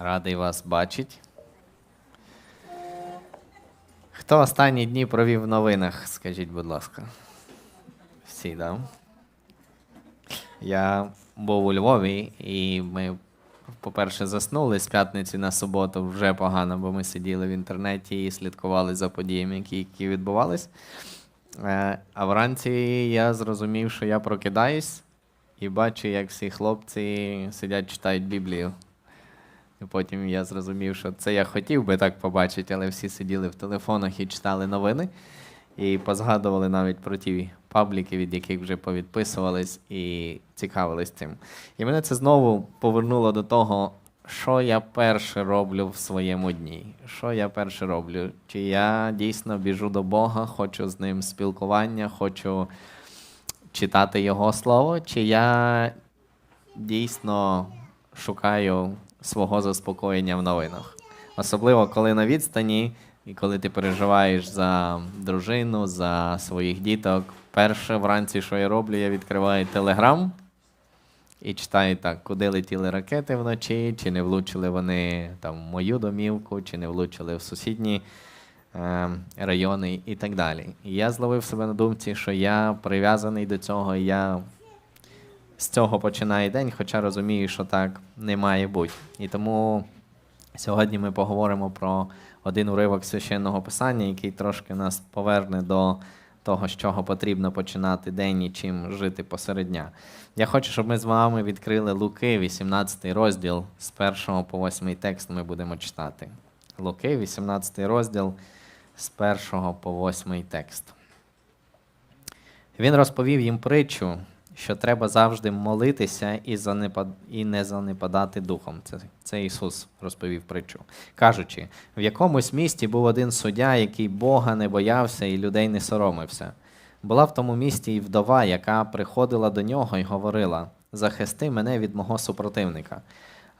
Радий вас бачити. Хто останні дні провів в новинах, скажіть, будь ласка. Всі, да? Я був у Львові, і ми, по-перше, заснули з п'ятниці на суботу вже погано, бо ми сиділи в інтернеті і слідкували за подіями, які, які відбувались. Е, А вранці я зрозумів, що я прокидаюсь і бачу, як всі хлопці сидять, читають Біблію. Потім я зрозумів, що це я хотів би так побачити, але всі сиділи в телефонах і читали новини, і позгадували навіть про ті пабліки, від яких вже повідписувались і цікавились цим. І мене це знову повернуло до того, що я перше роблю в своєму дні. Що я перше роблю? Чи я дійсно біжу до Бога, хочу з ним спілкування, хочу читати Його слово, чи я дійсно шукаю свого заспокоєння в новинах. Особливо, коли на відстані, і коли ти переживаєш за дружину, за своїх діток. Перше вранці, що я роблю, я відкриваю телеграм і читаю так, куди летіли ракети вночі, чи не влучили вони там в мою домівку, чи не влучили в сусідні е, райони і так далі. І я зловив себе на думці, що я прив'язаний до цього, я з цього починає день, хоча розумію, що так не має бути. І тому сьогодні ми поговоримо про один уривок священного писання, який трошки нас поверне до того, з чого потрібно починати день і чим жити посеред дня. Я хочу, щоб ми з вами відкрили Луки, 18 розділ, з 1 по 8 текст ми будемо читати. Луки, 18 розділ, з 1 по 8 текст. Він розповів їм притчу, що треба завжди молитися і, занепад... і не занепадати духом. Це, це Ісус розповів притчу. Кажучи, в якомусь місті був один суддя, який Бога не боявся і людей не соромився. Була в тому місті і вдова, яка приходила до нього і говорила: Захисти мене від мого супротивника.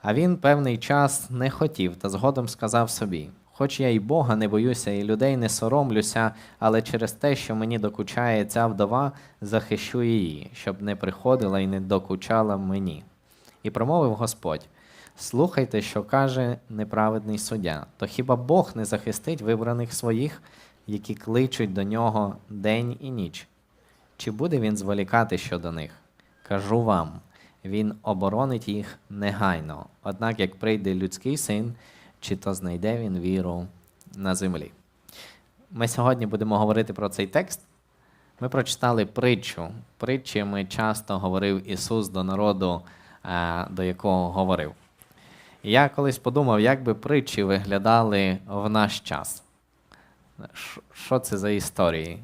А він певний час не хотів, та згодом сказав собі: Хоч я і Бога не боюся, і людей не соромлюся, але через те, що мені докучає ця вдова, захищу її, щоб не приходила і не докучала мені. І промовив Господь: Слухайте, що каже неправедний суддя, то хіба Бог не захистить вибраних своїх, які кличуть до нього день і ніч? Чи буде він зволікати щодо них? Кажу вам, він оборонить їх негайно. Однак, як прийде людський син, чи то знайде він віру на землі. Ми сьогодні будемо говорити про цей текст. Ми прочитали притчу. Притчами часто говорив Ісус до народу, е, до якого говорив. І я колись подумав, як би притчі виглядали в наш час. Що це за історії?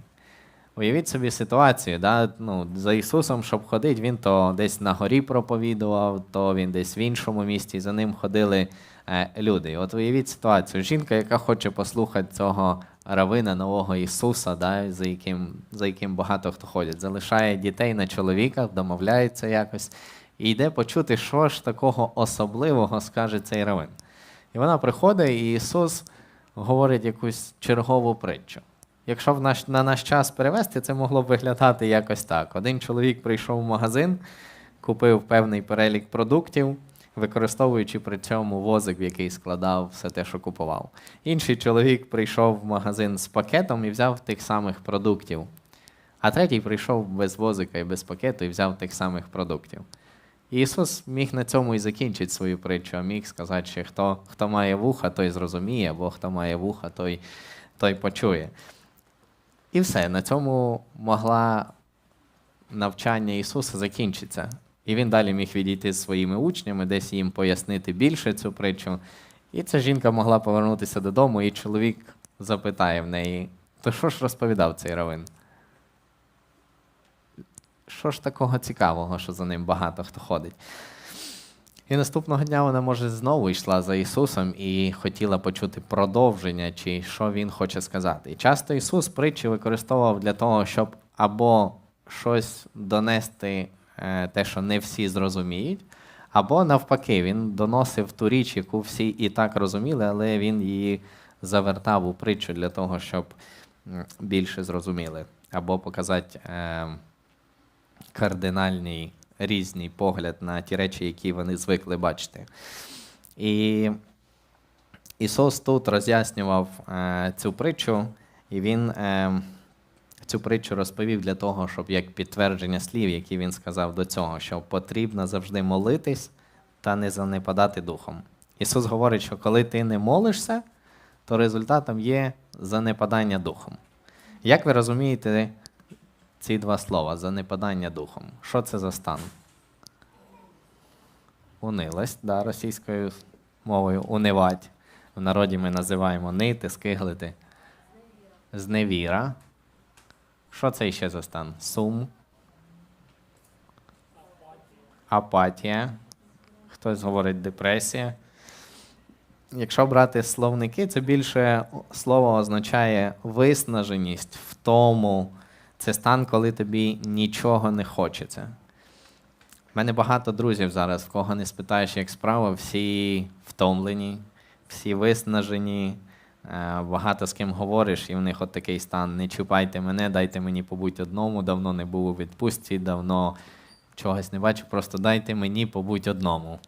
Уявіть собі ситуацію, да? ну, за Ісусом, щоб ходити, він то десь на горі проповідував, то він десь в іншому місті, за ним ходили люди. І от уявіть ситуацію. Жінка, яка хоче послухати цього равина нового Ісуса, да, за, яким, за яким багато хто ходить, залишає дітей на чоловіка, домовляється якось, і йде почути, що ж такого особливого скаже цей равин. І вона приходить, і Ісус говорить якусь чергову притчу. Якщо в наш, на наш час перевести, це могло б виглядати якось так. Один чоловік прийшов в магазин, купив певний перелік продуктів, використовуючи при цьому возик, в який складав все те, що купував. Інший чоловік прийшов в магазин з пакетом і взяв тих самих продуктів. А третій прийшов без возика і без пакету і взяв тих самих продуктів. І Ісус міг на цьому і закінчити свою притчу, а міг сказати, що хто, хто має вуха, той зрозуміє, або хто має вуха, той, той почує. І все, на цьому могла навчання Ісуса закінчитися. І він далі міг відійти з своїми учнями, десь їм пояснити більше цю притчу. І ця жінка могла повернутися додому, і чоловік запитає в неї: то що ж розповідав цей равин? Що ж такого цікавого, що за ним багато хто ходить? І наступного дня вона, може, знову йшла за Ісусом і хотіла почути продовження, чи що Він хоче сказати. І часто Ісус притчі використовував для того, щоб або щось донести, те, що не всі зрозуміють, або навпаки, він доносив ту річ, яку всі і так розуміли, але він її завертав у притчу для того, щоб більше зрозуміли, або показати. Е, кардинальний різний погляд на ті речі, які вони звикли бачити. І Ісус тут роз'яснював е, цю притчу, і Він е, цю притчу розповів для того, щоб як підтвердження слів, які він сказав до цього, що потрібно завжди молитись та не занепадати духом. Ісус говорить, що коли ти не молишся, то результатом є занепадання духом. Як ви розумієте ці два слова занепадання духом? Що це за стан? Унилость, да, російською мовою унивать. В народі ми називаємо нити, скиглити. Зневіра. Що це ще за стан? Сум. Апатія. Хтось говорить депресія. Якщо брати словники, це більше слово означає виснаженість, втому. Це стан, коли тобі нічого не хочеться. У мене багато друзів зараз, в кого не спитаєш, як справа, всі втомлені, всі виснажені, багато з ким говориш, і в них от такий стан: не чіпайте мене, дайте мені побудь одному, давно не був у відпустці, давно чогось не бачу, просто дайте мені побудь одному.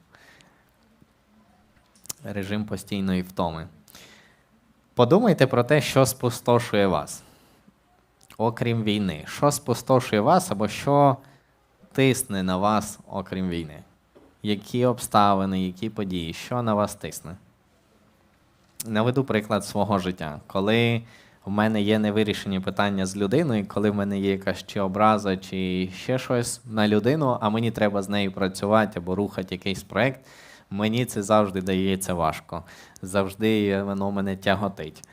Режим постійної втоми. Подумайте про те, що спустошує вас, окрім війни. Що спустошує вас або що тисне на вас, окрім війни? Які обставини, які події, що на вас тисне? Наведу приклад свого життя. Коли в мене є невирішені питання з людиною, коли в мене є якась чи образа, чи ще щось на людину, а мені треба з нею працювати або рухати якийсь проєкт, мені це завжди дається важко. Завжди воно мене тяготить.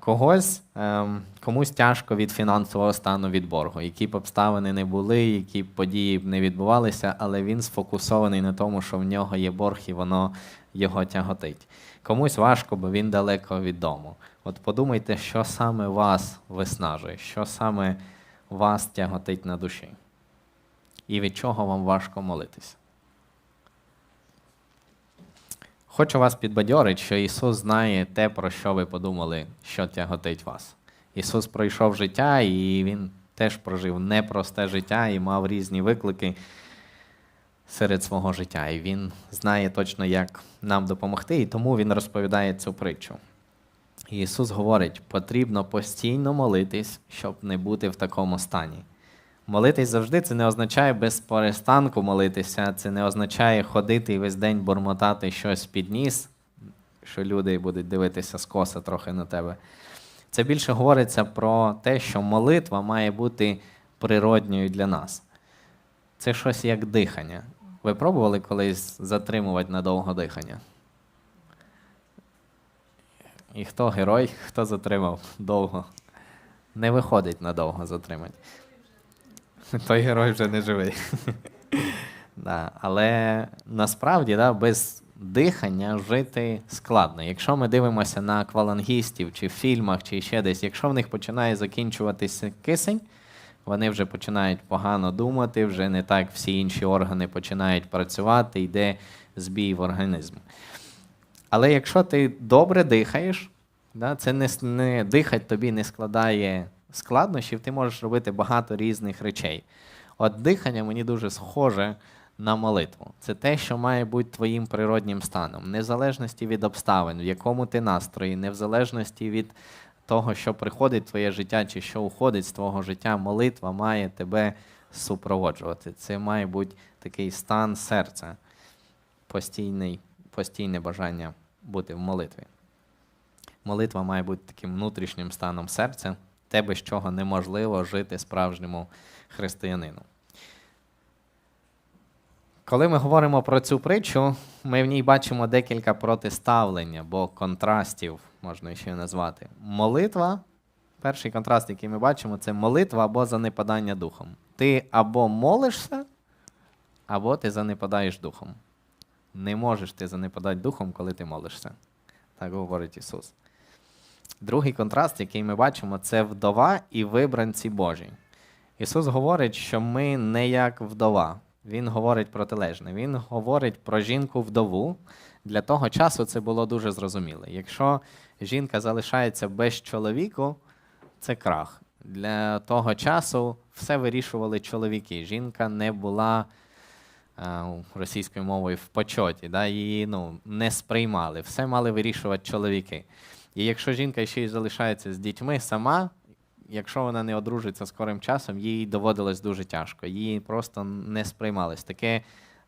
Когось, ем, комусь тяжко від фінансового стану від боргу, які б обставини не були, які б події б не відбувалися, але він сфокусований на тому, що в нього є борг і воно його тяготить. Комусь важко, бо він далеко від дому. От подумайте, що саме вас виснажує, що саме вас тяготить на душі, і від чого вам важко молитись. Хочу вас підбадьорити, що Ісус знає те, про що ви подумали, що тяготить вас. Ісус пройшов життя, і Він теж прожив непросте життя і мав різні виклики серед свого життя. І Він знає точно, як нам допомогти, і тому Він розповідає цю притчу. Ісус говорить, потрібно постійно молитись, щоб не бути в такому стані. Молитись завжди це не означає без перестанку молитися, це не означає ходити і весь день бормотати щось під ніс, що люди будуть дивитися скоса трохи на тебе. Це більше говориться про те, що молитва має бути природньою для нас. Це щось як дихання. Ви пробували колись затримувати надовго дихання? І хто герой, хто затримав довго? Не виходить надовго затримати. Той герой вже не живий. да. Але насправді да, без дихання жити складно. Якщо ми дивимося на аквалангістів, чи в фільмах, чи ще десь, якщо в них починає закінчуватися кисень, вони вже починають погано думати, вже не так всі інші органи починають працювати, йде збій в організмі. Але якщо ти добре дихаєш, да, це не, не дихать тобі не складає складнощів, ти можеш робити багато різних речей. От дихання мені дуже схоже на молитву. Це те, що має бути твоїм природнім станом, незалежності від обставин, в якому ти настрої, не в залежності від того, що приходить в твоє життя чи що уходить з твого життя, молитва має тебе супроводжувати. Це має бути такий стан серця, постійний, постійне бажання бути в молитві. Молитва має бути таким внутрішнім станом серця, те, без чого неможливо жити справжньому християнину. Коли ми говоримо про цю притчу, ми в ній бачимо декілька протиставлень або контрастів, можна ще назвати. Молитва. Перший контраст, який ми бачимо, це молитва або занепадання духом. Ти або молишся, або ти занепадаєш духом. Не можеш ти занепадати духом, коли ти молишся. Так говорить Ісус. Другий контраст, який ми бачимо, це вдова і вибранці Божі. Ісус говорить, що ми не як вдова. Він говорить протилежне. Він говорить про жінку-вдову. Для того часу це було дуже зрозуміло. Якщо жінка залишається без чоловіку, це крах. Для того часу все вирішували чоловіки. Жінка не була е, російською мовою в почоті, да, її ну, не сприймали. Все мали вирішувати чоловіки. І якщо жінка ще й залишається з дітьми сама, якщо вона не одружиться скорим часом, їй доводилось дуже тяжко. Її просто не сприймалось. Таке,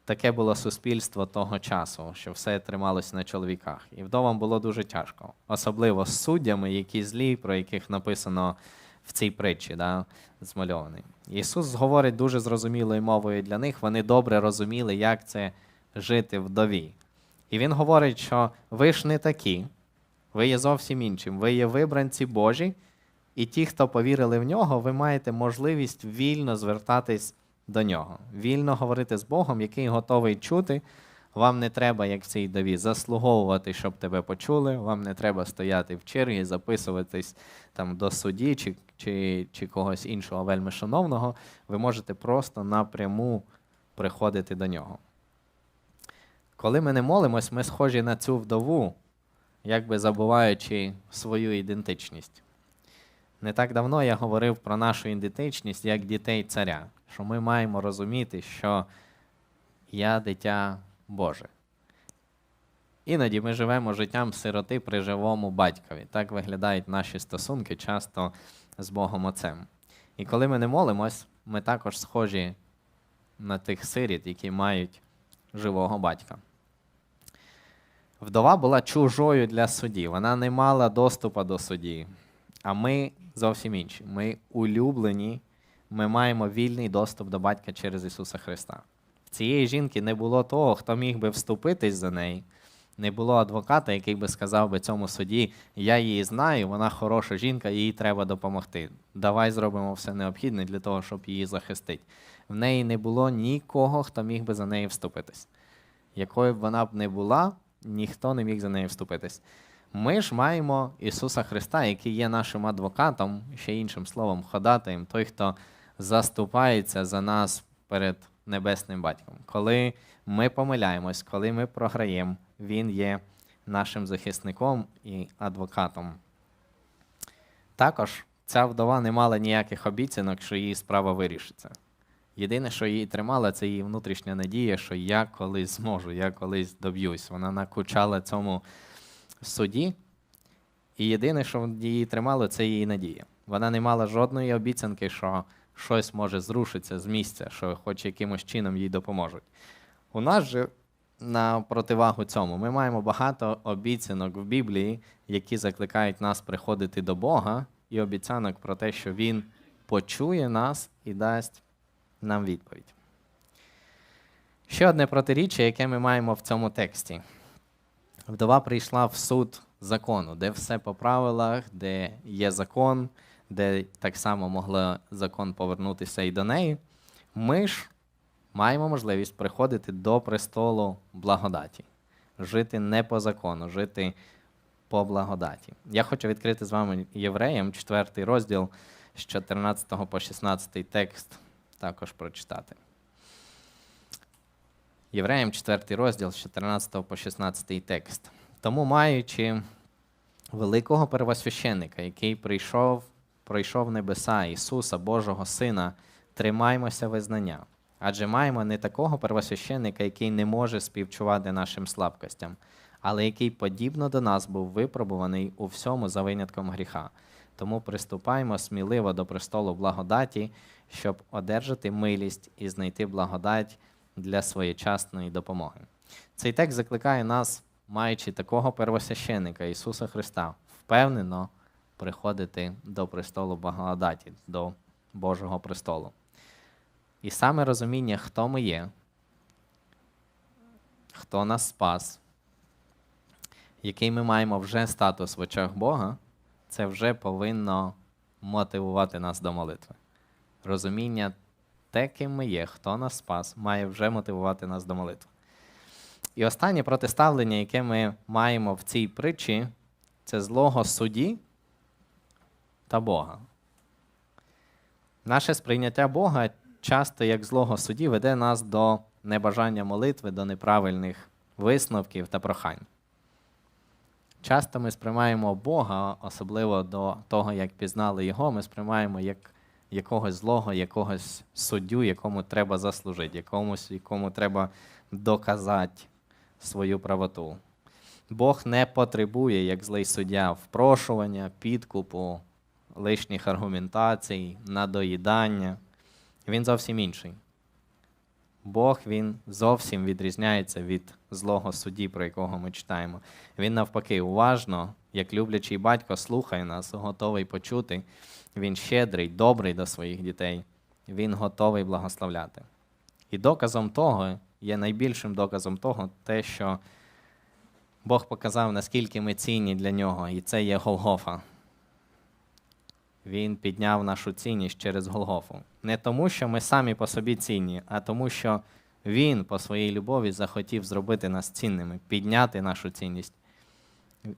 таке було суспільство того часу, що все трималось на чоловіках. І вдовам було дуже тяжко. Особливо з суддями, які злі, про яких написано в цій притчі, да, змальований. Ісус говорить дуже зрозумілою мовою для них. Вони добре розуміли, як це жити вдові. І Він говорить, що ви ж не такі, ви є зовсім іншим. Ви є вибранці Божі, і ті, хто повірили в нього, ви маєте можливість вільно звертатись до нього, вільно говорити з Богом, який готовий чути. Вам не треба, як в цій дові, заслуговувати, щоб тебе почули. Вам не треба стояти в черзі, записуватись там до судді чи, чи, чи когось іншого вельми шановного. Ви можете просто напряму приходити до нього. Коли ми не молимось, ми схожі на цю вдову, якби забуваючи свою ідентичність. Не так давно я говорив про нашу ідентичність як дітей царя, що ми маємо розуміти, що я дитя Боже. Іноді ми живемо життям сироти при живому батькові. Так виглядають наші стосунки часто з Богом Отцем. І коли ми не молимось, ми також схожі на тих сиріт, які мають живого батька. Вдова була чужою для судді, вона не мала доступу до судді. А ми зовсім інші. Ми улюблені, ми маємо вільний доступ до батька через Ісуса Христа. В цієї жінки не було того, хто міг би вступитись за неї. Не було адвоката, який би сказав би цьому суді, я її знаю, вона хороша жінка, їй треба допомогти. Давай зробимо все необхідне для того, щоб її захистити. В неї не було нікого, хто міг би за неї вступитись. Якою б вона б не була, ніхто не міг за неї вступитись. Ми ж маємо Ісуса Христа, який є нашим адвокатом, ще іншим словом, ходатаєм, той, хто заступається за нас перед небесним батьком. Коли ми помиляємось, коли ми програємо, Він є нашим захисником і адвокатом. Також ця вдова не мала ніяких обіцянок, що її справа вирішиться. Єдине, що її тримало, це її внутрішня надія, що я колись зможу, я колись доб'юсь. Вона накучала цьому суді, і єдине, що її тримало, це її надія. Вона не мала жодної обіцянки, що щось може зрушитися з місця, що хоч якимось чином їй допоможуть. У нас же на противагу цьому ми маємо багато обіцянок в Біблії, які закликають нас приходити до Бога, і обіцянок про те, що Він почує нас і дасть нам відповідь. Ще одне протиріччя, яке ми маємо в цьому тексті. Вдова прийшла в суд закону, де все по правилах, де є закон, де так само могло закон повернутися і до неї. Ми ж маємо можливість приходити до престолу благодаті, жити не по закону, жити по благодаті. Я хочу відкрити з вами євреям, 4 розділ з 14 по 16 текст також прочитати. Євреям 4 розділ з 14 по 16 текст. Тому, маючи великого первосвященника, який прийшов, пройшов небеса Ісуса, Божого Сина, тримаймося визнання. Адже маємо не такого первосвященника, який не може співчувати нашим слабкостям, але який подібно до нас був випробуваний у всьому за винятком гріха. Тому приступаємо сміливо до престолу благодаті, щоб одержати милість і знайти благодать для своєчасної допомоги. Цей текст закликає нас, маючи такого первосвященника Ісуса Христа, впевнено приходити до престолу благодаті, до Божого престолу. І саме розуміння, хто ми є, хто нас спас, який ми маємо вже статус в очах Бога, це вже повинно мотивувати нас до молитви. Розуміння те, ким ми є, хто нас спас, має вже мотивувати нас до молитви. І останнє протиставлення, яке ми маємо в цій притчі, це злого судді та Бога. Наше сприйняття Бога часто, як злого судді, веде нас до небажання молитви, до неправильних висновків та прохань. Часто ми сприймаємо Бога, особливо до того, як пізнали Його, ми сприймаємо як якогось злого, якогось суддю, якому треба заслужити, якомусь, якому треба доказати свою правоту. Бог не потребує, як злий суддя, впрошування, підкупу, лишніх аргументацій, надоїдання. Він зовсім інший. Бог він зовсім відрізняється від злого судді, про якого ми читаємо. Він навпаки уважно, як люблячий батько, слухає нас, готовий почути. Він щедрий, добрий до своїх дітей. Він готовий благословляти. І доказом того, є найбільшим доказом того, те, що Бог показав, наскільки ми цінні для нього, і це є Голгофа. Він підняв нашу цінність через Голгофу. Не тому, що ми самі по собі цінні, а тому, що Він по своїй любові захотів зробити нас цінними, підняти нашу цінність.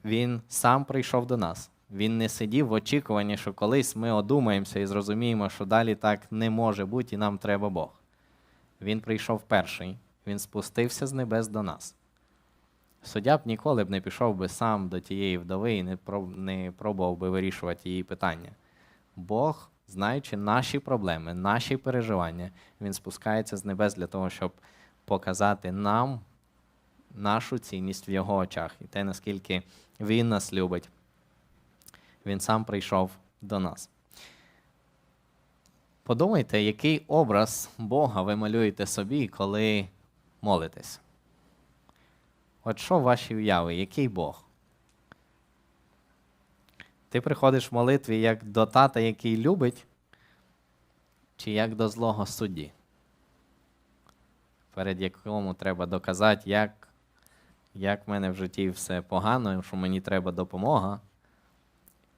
Він сам прийшов до нас. Він не сидів в очікуванні, що колись ми одумаємося і зрозуміємо, що далі так не може бути, і нам треба Бог. Він прийшов перший, він спустився з небес до нас. Суддя б ніколи б не пішов би сам до тієї вдови і не, пробував би вирішувати її питання. Бог, знаючи наші проблеми, наші переживання, він спускається з небес для того, щоб показати нам нашу цінність в його очах і те, наскільки він нас любить. Він сам прийшов до нас. Подумайте, який образ Бога ви малюєте собі, коли молитесь. От що ваші уяви, який Бог? Ти приходиш в молитві як до тата, який любить, чи як до злого судді, перед якому треба доказати, як, як в мене в житті все погано, що мені треба допомога.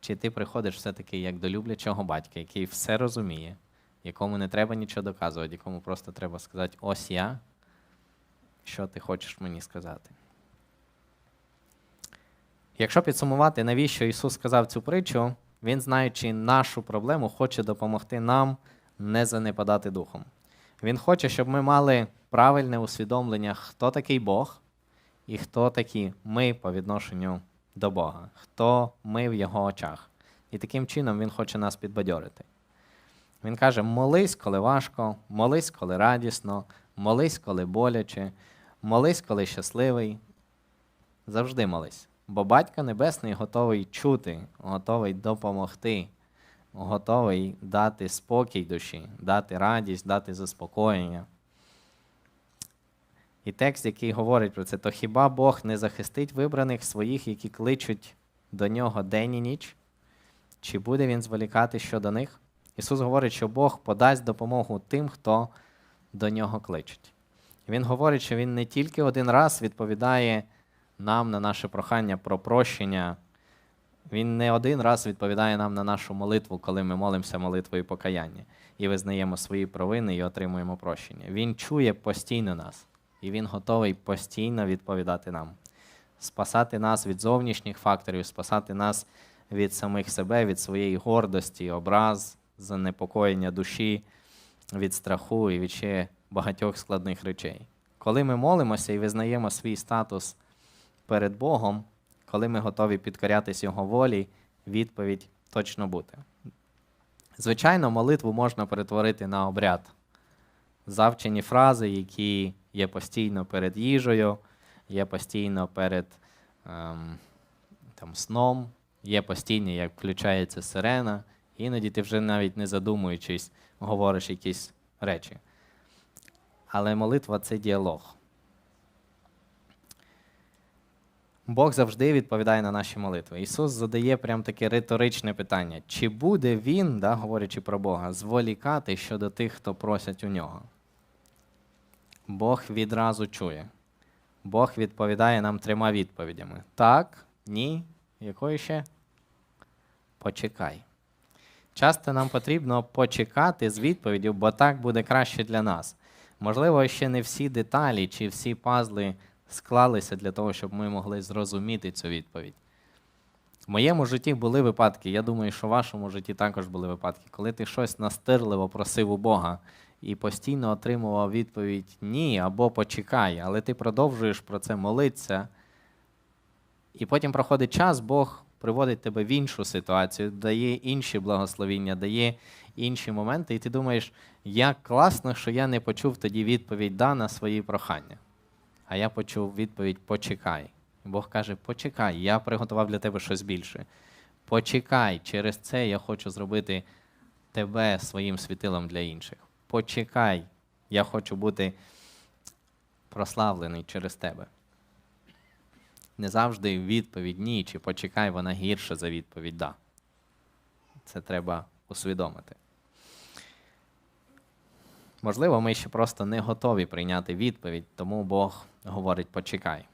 Чи ти приходиш все-таки як до люблячого батька, який все розуміє, якому не треба нічого доказувати, якому просто треба сказати, ось я, що ти хочеш мені сказати. Якщо підсумувати, навіщо Ісус сказав цю притчу, Він, знаючи нашу проблему, хоче допомогти нам не занепадати духом. Він хоче, щоб ми мали правильне усвідомлення, хто такий Бог і хто такі ми по відношенню до Бога, хто ми в Його очах. І таким чином Він хоче нас підбадьорити. Він каже: молись, коли важко, молись, коли радісно, молись, коли боляче, молись, коли щасливий. Завжди молись. Бо Батько Небесний готовий чути, готовий допомогти, готовий дати спокій душі, дати радість, дати заспокоєння. І текст, який говорить про це, то хіба Бог не захистить вибраних своїх, які кличуть до нього день і ніч? Чи буде він зволікати щодо них? Ісус говорить, що Бог подасть допомогу тим, хто до нього кличуть. Він говорить, що Він не тільки один раз відповідає нам на наше прохання про прощення. Він не один раз відповідає нам на нашу молитву, коли ми молимося молитвою покаяння і визнаємо свої провини і отримуємо прощення. Він чує постійно нас, і він готовий постійно відповідати нам, спасати нас від зовнішніх факторів, спасати нас від самих себе, від своєї гордості, образ, занепокоєння душі, від страху і від ще багатьох складних речей. Коли ми молимося і визнаємо свій статус перед Богом, коли ми готові підкорятись Його волі, відповідь точно буде. Звичайно, молитву можна перетворити на обряд. Завчені фрази, які є постійно перед їжею, є постійно перед ем, там, сном, є постійно, як включається сирена, іноді ти вже навіть не задумуючись, говориш якісь речі. Але молитва це діалог. Бог завжди відповідає на наші молитви. Ісус задає прям таке риторичне питання: чи буде Він, да, говорячи про Бога, зволікати щодо тих, хто просять у нього? Бог відразу чує. Бог відповідає нам трьома відповідями: так, ні, якою ще? Почекай. Часто нам потрібно почекати з відповіддю, бо так буде краще для нас. Можливо, ще не всі деталі чи всі пазли склалися для того, щоб ми могли зрозуміти цю відповідь. В моєму житті були випадки, я думаю, що в вашому житті також були випадки, коли ти щось настирливо просив у Бога і постійно отримував відповідь ні або почекай, але ти продовжуєш про це молитися. І потім проходить час, Бог приводить тебе в іншу ситуацію, дає інші благословіння, дає інші моменти, і ти думаєш, як класно, що я не почув тоді відповідь да на свої прохання. А я почув відповідь почекай. Бог каже: почекай, я приготував для тебе щось більше. Почекай, через це я хочу зробити тебе своїм світилом для інших. Почекай, я хочу бути прославлений через тебе. Не завжди відповідь ні чи почекай, вона гірша за відповідь да. Це треба усвідомити. Можливо, ми ще просто не готові прийняти відповідь, тому Бог говорить почекай.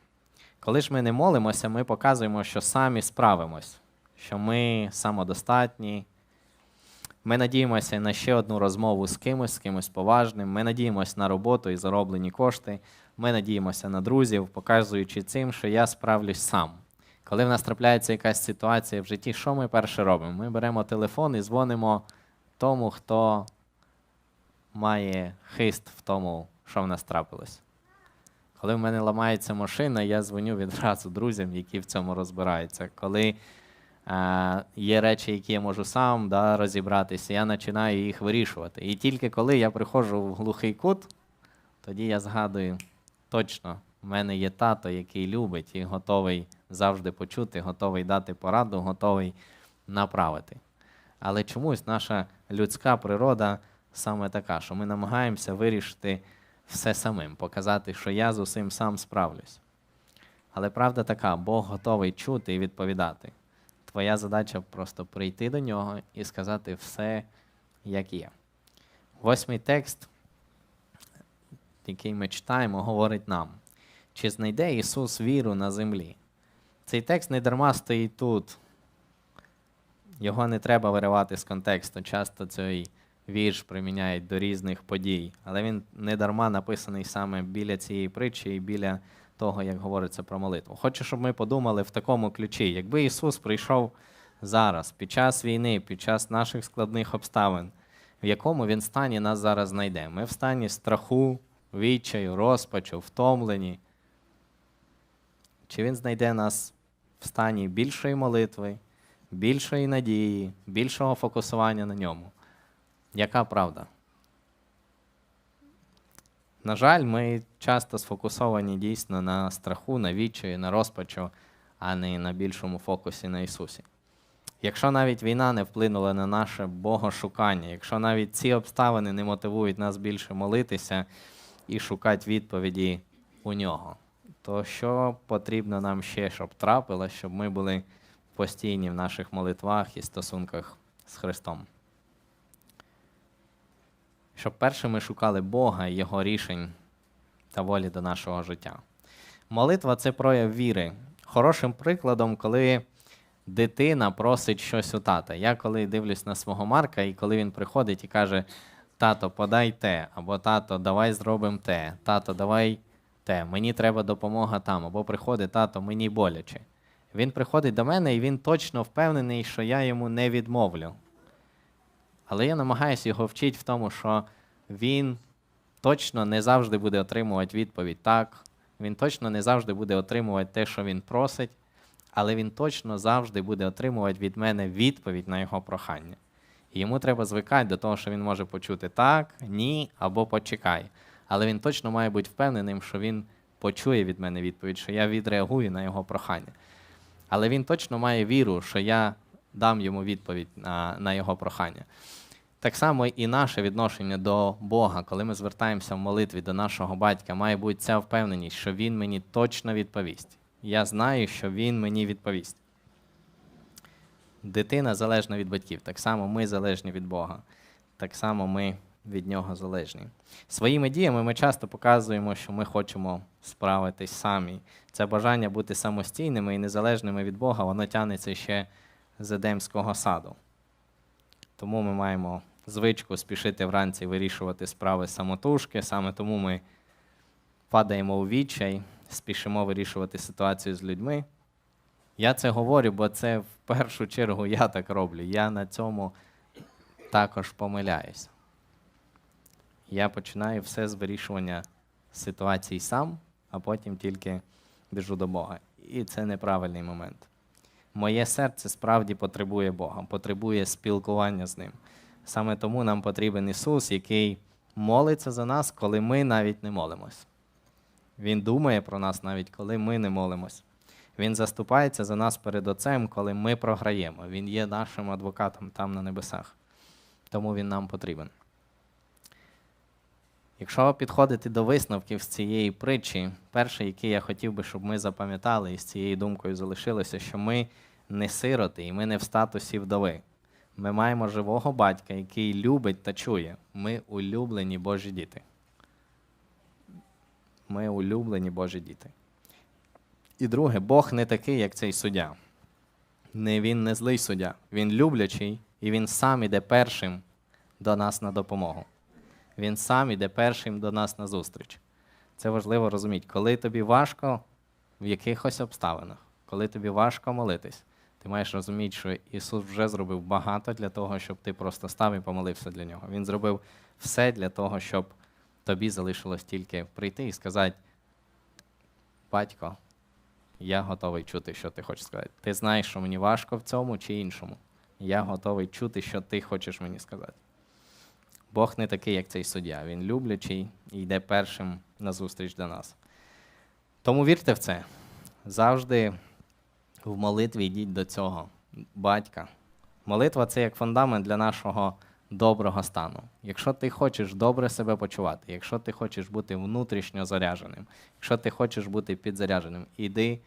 Коли ж ми не молимося, ми показуємо, що самі справимось, що ми самодостатні. Ми надіємося на ще одну розмову з кимось, з кимось поважним. Ми надіємося на роботу і зароблені кошти. Ми надіємося на друзів, показуючи цим, що я справлюсь сам. Коли в нас трапляється якась ситуація в житті, що ми перше робимо? Ми беремо телефон і дзвонимо тому, хто має хист в тому, що в нас трапилось. Коли в мене ламається машина, я дзвоню відразу друзям, які в цьому розбираються. Коли е, є речі, які я можу сам да, розібратися, я починаю їх вирішувати. І тільки коли я приходжу в глухий кут, тоді я згадую, точно, в мене є тато, який любить і готовий завжди почути, готовий дати пораду, готовий направити. Але чомусь наша людська природа саме така, що ми намагаємося вирішити все самим, показати, що я з усім сам справлюсь. Але правда така, Бог готовий чути і відповідати. Твоя задача просто прийти до нього і сказати все, як є. Восьмий текст, який ми читаємо, говорить нам, чи знайде Ісус віру на землі? Цей текст не дарма стоїть тут. Його не треба виривати з контексту. Часто цей вірш приміняють до різних подій, але він не дарма написаний саме біля цієї притчі і біля того, як говориться про молитву. Хочу, щоб ми подумали в такому ключі. Якби Ісус прийшов зараз, під час війни, під час наших складних обставин, в якому Він стані нас зараз знайде? Ми в стані страху, відчаю, розпачу, втомлені. Чи Він знайде нас в стані більшої молитви, більшої надії, більшого фокусування на ньому? Яка правда? На жаль, ми часто сфокусовані дійсно на страху, на відчаї, на розпачу, а не на більшому фокусі на Ісусі. Якщо навіть війна не вплинула на наше богошукання, якщо навіть ці обставини не мотивують нас більше молитися і шукати відповіді у нього, то що потрібно нам ще, щоб трапило, щоб ми були постійні в наших молитвах і стосунках з Христом? Щоб перше ми шукали Бога і Його рішень та волі до нашого життя. Молитва це прояв віри. Хорошим прикладом, коли дитина просить щось у тата. Я коли дивлюсь на свого Марка, і коли він приходить і каже: Тато, подай те, або тато, давай зробимо те, тато, давай те, мені треба допомога там, або приходить тато, мені боляче. Він приходить до мене і він точно впевнений, що я йому не відмовлю. Але я намагаюся його вчити в тому, що він точно не завжди буде отримувати відповідь так, він точно не завжди буде отримувати те, що він просить, але він точно завжди буде отримувати від мене відповідь на його прохання. І йому треба звикати до того, що він може почути так, ні або почекай. Але він точно має бути впевненим, що він почує від мене відповідь, що я відреагую на його прохання. Але він точно має віру, що я дам йому відповідь на, на його прохання. Так само і наше відношення до Бога, коли ми звертаємося в молитві до нашого батька, має бути ця впевненість, що Він мені точно відповість. Я знаю, що Він мені відповість. Дитина залежна від батьків. Так само ми залежні від Бога. Так само ми від Нього залежні. Своїми діями ми часто показуємо, що ми хочемо справитись самі. Це бажання бути самостійними і незалежними від Бога, воно тянеться ще з Едемського саду. Тому ми маємо звичку спішити вранці вирішувати справи самотужки. Саме тому ми падаємо у відчай, спішимо вирішувати ситуацію з людьми. Я це говорю, бо це в першу чергу я так роблю. Я на цьому також помиляюсь. Я починаю все з вирішування ситуацій сам, а потім тільки біжу до Бога. І це неправильний момент. Моє серце справді потребує Бога, потребує спілкування з Ним. Саме тому нам потрібен Ісус, який молиться за нас, коли ми навіть не молимось. Він думає про нас навіть коли ми не молимось. Він заступається за нас перед Отцем, коли ми програємо. Він є нашим адвокатом там на небесах. Тому він нам потрібен. Якщо підходити до висновків з цієї притчі, перший, який я хотів би, щоб ми запам'ятали і з цією думкою залишилося, що ми не сироти і ми не в статусі вдови. Ми маємо живого батька, який любить та чує. Ми улюблені Божі діти. Ми улюблені Божі діти. І друге, Бог не такий, як цей суддя. Не, Він не злий суддя. Він люблячий, і він сам іде першим до нас на допомогу. Він сам іде першим до нас на зустріч. Це важливо розуміти. Коли тобі важко в якихось обставинах, коли тобі важко молитись, ти маєш розуміти, що Ісус вже зробив багато для того, щоб ти просто став і помолився для нього. Він зробив все для того, щоб тобі залишилось тільки прийти і сказати: Батько, я готовий чути, що ти хочеш сказати. Ти знаєш, що мені важко в цьому чи іншому. Я готовий чути, що ти хочеш мені сказати. Бог не такий, як цей суддя. Він люблячий і йде першим на зустріч до нас. Тому вірте в це. Завжди в молитві йдіть до цього батька. Молитва це як фундамент для нашого доброго стану. Якщо ти хочеш добре себе почувати, якщо ти хочеш бути внутрішньо зарядженим, якщо ти хочеш бути підзарядженим, іди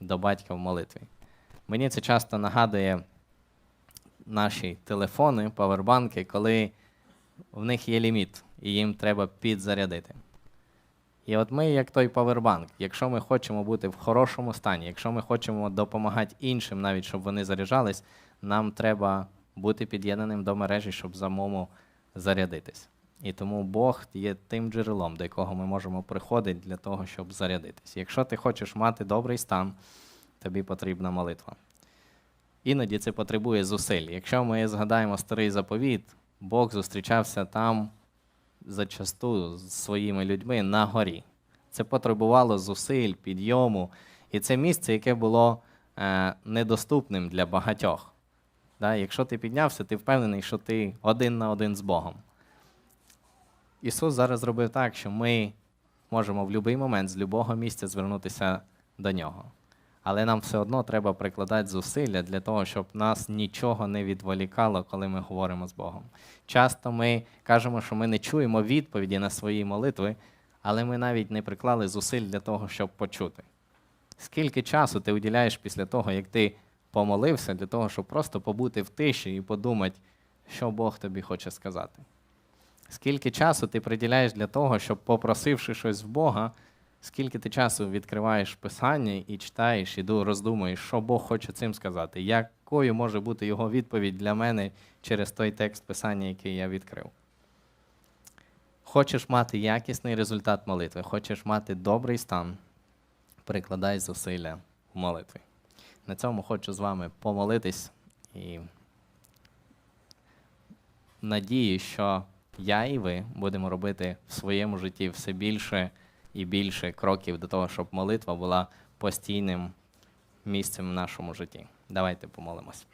до батька в молитві. Мені це часто нагадує наші телефони, павербанки, коли в них є ліміт, і їм треба підзарядити. І от ми, як той павербанк, якщо ми хочемо бути в хорошому стані, якщо ми хочемо допомагати іншим, навіть щоб вони заряджались, нам треба бути під'єднаним до мережі, щоб самому зарядитись. І тому Бог є тим джерелом, до якого ми можемо приходити для того, щоб зарядитись. Якщо ти хочеш мати добрий стан, тобі потрібна молитва. Іноді це потребує зусиль. Якщо ми згадаємо старий заповіт, Бог зустрічався там зачасту з своїми людьми на горі. Це потребувало зусиль, підйому. І це місце, яке було е, недоступним для багатьох. Якщо ти піднявся, ти впевнений, що ти один на один з Богом. Ісус зараз зробив так, що ми можемо в будь-який момент з будь-якого місця звернутися до Нього. Але нам все одно треба прикладати зусилля для того, щоб нас нічого не відволікало, коли ми говоримо з Богом. Часто ми кажемо, що ми не чуємо відповіді на свої молитви, але ми навіть не приклали зусиль для того, щоб почути. Скільки часу ти уділяєш після того, як ти помолився, для того, щоб просто побути в тиші і подумати, що Бог тобі хоче сказати? Скільки часу ти приділяєш для того, щоб, попросивши щось в Бога, скільки ти часу відкриваєш писання і читаєш, і роздумуєш, що Бог хоче цим сказати, якою може бути його відповідь для мене через той текст писання, який я відкрив. Хочеш мати якісний результат молитви, хочеш мати добрий стан, прикладай зусилля в молитві. На цьому хочу з вами помолитись і надію, що я і ви будемо робити в своєму житті все більше і більше кроків до того, щоб молитва була постійним місцем в нашому житті. Давайте помолимось.